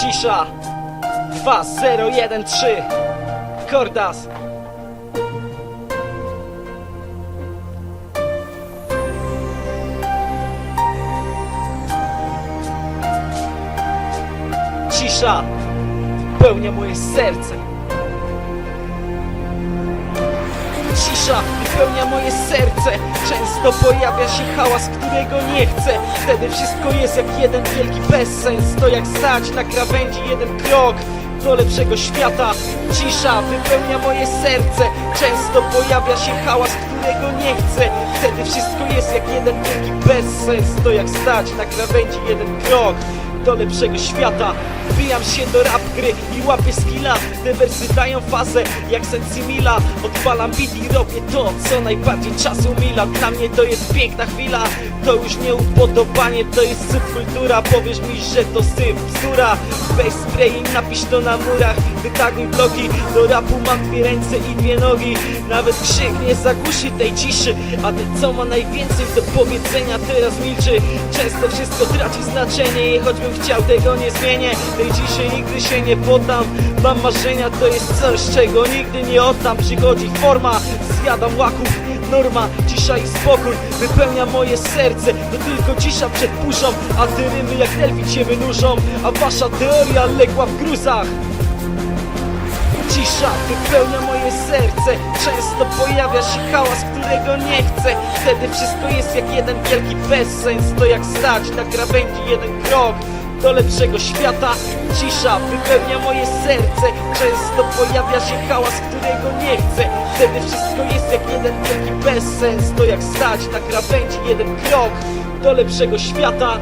Cisza. 2013 Kordas. Cisza. Pełnia moje serce Cisza wypełnia moje serce. Często pojawia się hałas, którego nie chcę. Wtedy wszystko jest jak jeden wielki bezsens. To jak stać na krawędzi jeden krok do lepszego świata. Cisza wypełnia moje serce. Często pojawia się hałas, którego nie chcę. Wtedy wszystko jest jak jeden wielki bezsens. To jak stać na krawędzi jeden krok do lepszego świata. Wbijam się do rap gry i łapię skilla Te wersy dają fazę jak Sensimila Odpalam beat i robię to, co najbardziej czasu mila. Dla mnie to jest piękna chwila. To już nie upodobanie, to jest subkultura. Powiesz mi, że to syf, bzdura. Weź spray i napisz to na murach. Wytaguj bloki, do rapu mam dwie ręce i dwie nogi. Nawet krzyk nie zagłuszy tej ciszy. A ten co ma najwięcej do powiedzenia teraz milczy. Często wszystko traci znaczenie i choćbym chciał tego nie zmienię. Tej ciszy nigdy się nie poddam Mam marzenia, to jest coś czego nigdy nie oddam. Przychodzi forma, zjadam łaków Norma, cisza i spokój wypełnia moje serce To tylko cisza przed burzą A te rymy jak delfin się wynurzą A wasza teoria legła w gruzach Cisza wypełnia moje serce. Często pojawia się hałas, którego nie chcę. Wtedy wszystko jest jak jeden wielki bezsens. To jak stać na krawędzi jeden krok do lepszego świata. Cisza wypełnia moje serce. Często pojawia się hałas, którego nie chcę. Wtedy wszystko jest jak jeden wielki bezsens. To jak stać na krawędzi jeden krok do lepszego świata